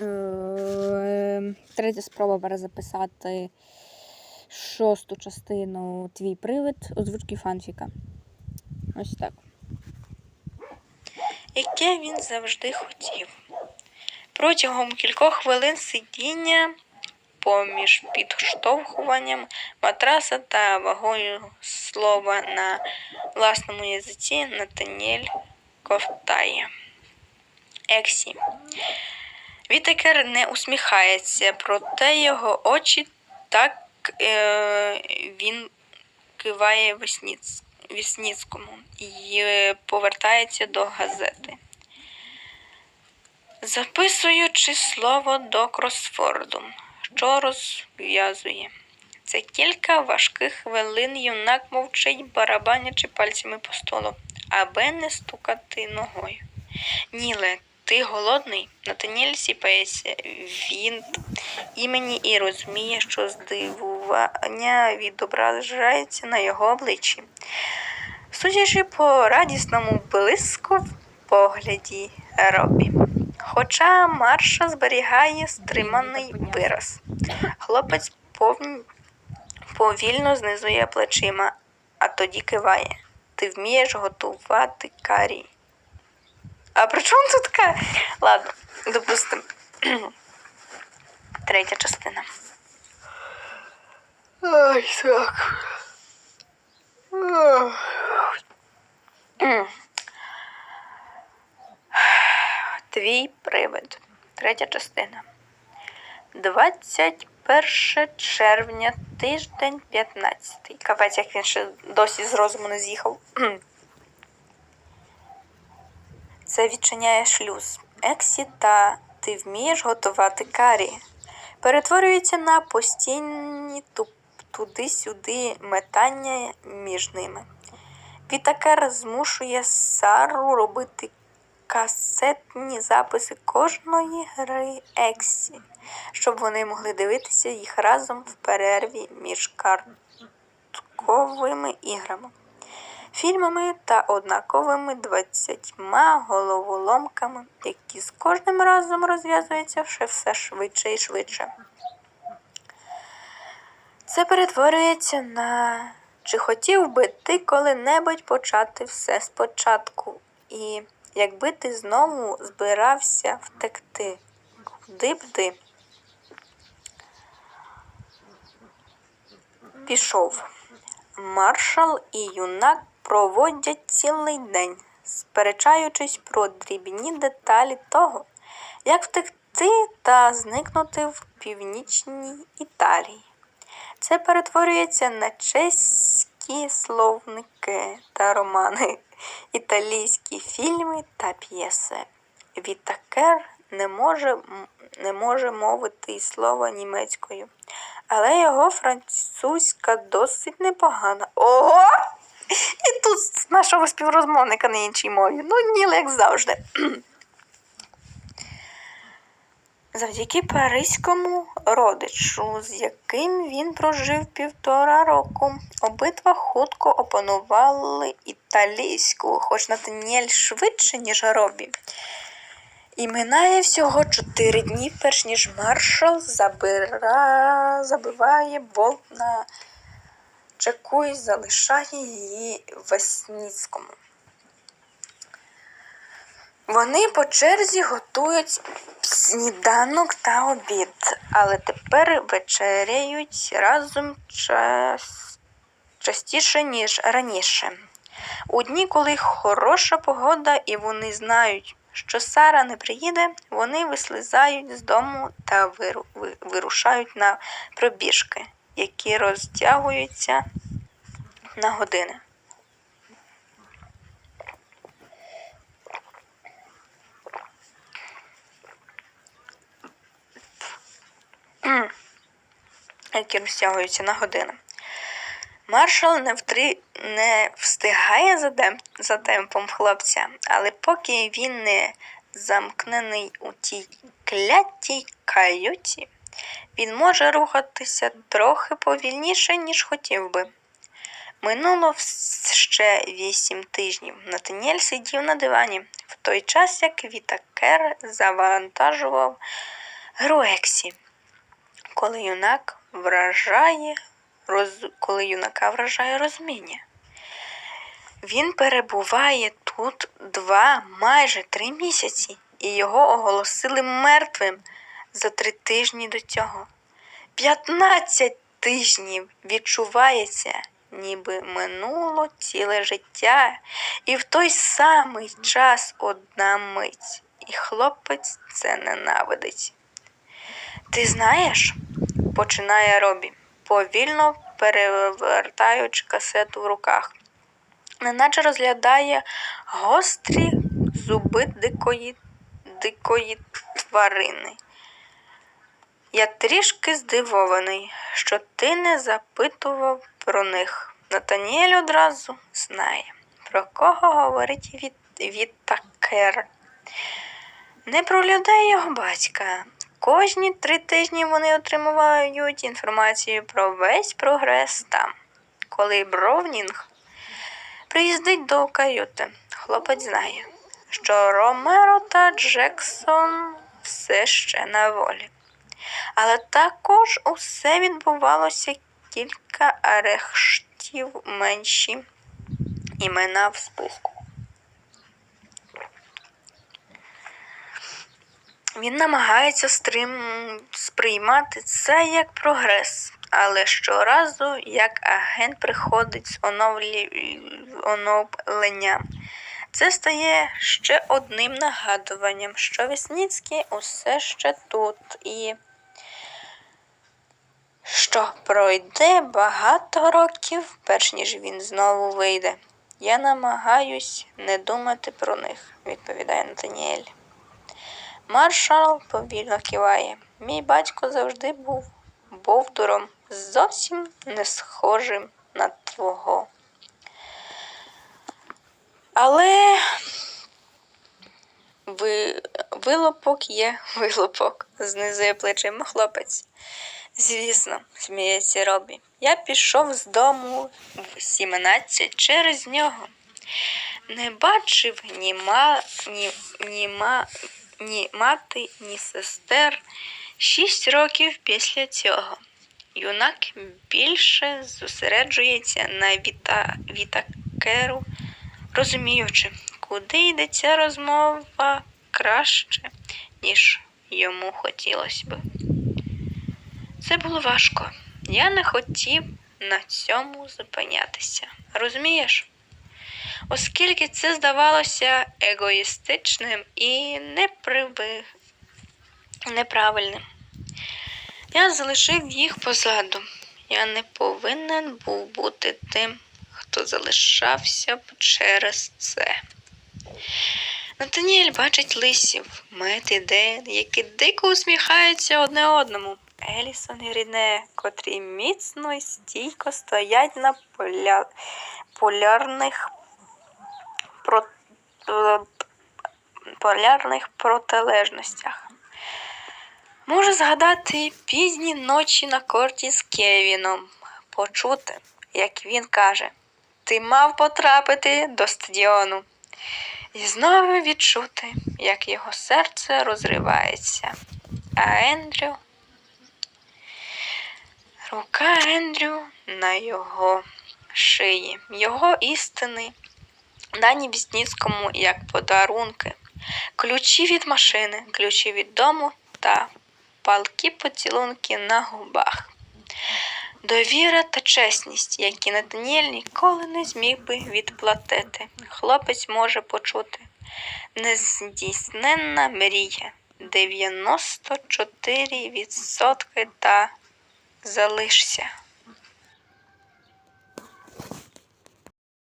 Е, Третя спроба перезаписати шосту частину Твій привид озвучки фанфіка. Ось так. яке він завжди хотів. Протягом кількох хвилин сидіння поміж підштовхуванням матраса та вагою слова на власному язиці Натаніель ковтає. Ексі. Вітекер не усміхається, проте його очі так е, він киває Весніц, Вісніцькому і е, повертається до газети. Записуючи слово до кросфорду, що розв'язує. Це кілька важких хвилин юнак мовчить, барабанячи пальцями по столу, аби не стукати ногою. Ніле, ти голодний? Натаніель сіпається. Він імені і розуміє, що здивування відображається на його обличчі. Судячи по радісному блиску в погляді Робі. Хоча Марша зберігає стриманий вираз. Хлопець повн... повільно знизує плечима, а тоді киває. Ти вмієш готувати карі. А при чому тут карі? Ладно, допустимо. Третя частина. Ой, так. Твій привид. Третя частина. 21 червня, тиждень 15. Капець, як він ще досі з розуму не з'їхав. Це відчиняє шлюз. Ексі та ти вмієш готувати карі. Перетворюється на постійні туди-сюди метання між ними. Вітакер змушує Сару робити касетні записи кожної гри Ексі, щоб вони могли дивитися їх разом в перерві між картковими іграми, фільмами та однаковими двадцятьма головоломками, які з кожним разом розв'язуються все швидше і швидше. Це перетворюється на чи хотів би ти коли-небудь почати все спочатку? І якби ти знову збирався втекти, куди б ти пішов? Маршал і юнак проводять цілий день, сперечаючись про дрібні деталі того, як втекти та зникнути в північній Італії. Це перетворюється на чеські словники та романи, італійські фільми та п'єси. Вітакер не може, не може мовити й слова німецькою, але його французька досить непогана. Ого! І тут нашого співрозмовника на іншій мові. Ну, ніл, як завжди. Завдяки паризькому родичу, з яким він прожив півтора року, обидва хутко опанували італійську, хоч Натаніель швидше, ніж Робі. І минає всього чотири дні, перш ніж маршал забира... забиває болт на чеку і залишає її Весніцькому. Вони по черзі готують сніданок та обід, але тепер вечеряють разом час... частіше, ніж раніше. У дні, коли хороша погода і вони знають, що Сара не приїде, вони вислизають з дому та вирушають на пробіжки, які розтягуються на години. які розтягуються на години. Маршал не, втри... не встигає за, дем... за темпом хлопця, але поки він не замкнений у тій клятій каюті, він може рухатися трохи повільніше, ніж хотів би. Минуло ще вісім тижнів. Натаніель сидів на дивані, в той час як Вітакер завантажував Груексі. Коли юнак вражає роз... коли юнака вражає розуміння. Він перебуває тут два, майже три місяці, і його оголосили мертвим за три тижні до цього. П'ятнадцять тижнів відчувається, ніби минуло ціле життя, і в той самий час одна мить, і хлопець це ненавидить. Ти знаєш, починає Робі, повільно перевертаючи касету в руках, неначе розглядає гострі зуби дикої, дикої тварини. Я трішки здивований, що ти не запитував про них. Натаніель одразу знає, про кого говорить від, Віттакер. Не про людей його батька. Кожні три тижні вони отримують інформацію про весь прогрес там. Коли Бровнінг приїздить до каюти, хлопець знає, що Ромеро та Джексон все ще на волі. Але також усе відбувалося кілька арештів менші імена в списку. Він намагається стрим... сприймати це як прогрес, але щоразу, як агент приходить з оновленням, це стає ще одним нагадуванням, що Весніцький усе ще тут і що пройде багато років, перш ніж він знову вийде. Я намагаюсь не думати про них, відповідає Натаніель. Маршал повільно киває. Мій батько завжди був бовдуром, зовсім не схожим на твого. Але ви... вилупок є вилупок, знизує плечима хлопець. Звісно, сміється Робі. Я пішов з дому в 17 через нього. Не бачив ні, ма, ні, ні, ма, ні мати, ні сестер. Шість років після цього. Юнак більше зосереджується на віта, вітакеру, розуміючи, куди йде ця розмова краще, ніж йому хотілося би. Це було важко. Я не хотів на цьому зупинятися. Розумієш? Оскільки це здавалося егоїстичним і неправильним. Я залишив їх позаду. Я не повинен був бути тим, хто залишався через це. Натаніель бачить лисів, Мет і які дико усміхаються одне одному. Елісон і Ріне, котрі міцно і стійко стоять на поля... полярних про... полярних протилежностях. Можу згадати пізні ночі на корті з Кевіном, почути, як він каже: Ти мав потрапити до стадіону. І знову відчути, як його серце розривається. А Ендрю. Рука Ендрю на його шиї, його істини, дані Вісніцькому як подарунки, ключі від машини, ключі від дому та палки поцілунки на губах. Довіра та чесність, які Натаніель ніколи не зміг би відплатити. Хлопець може почути нездійсненна мрія 94% та залишся.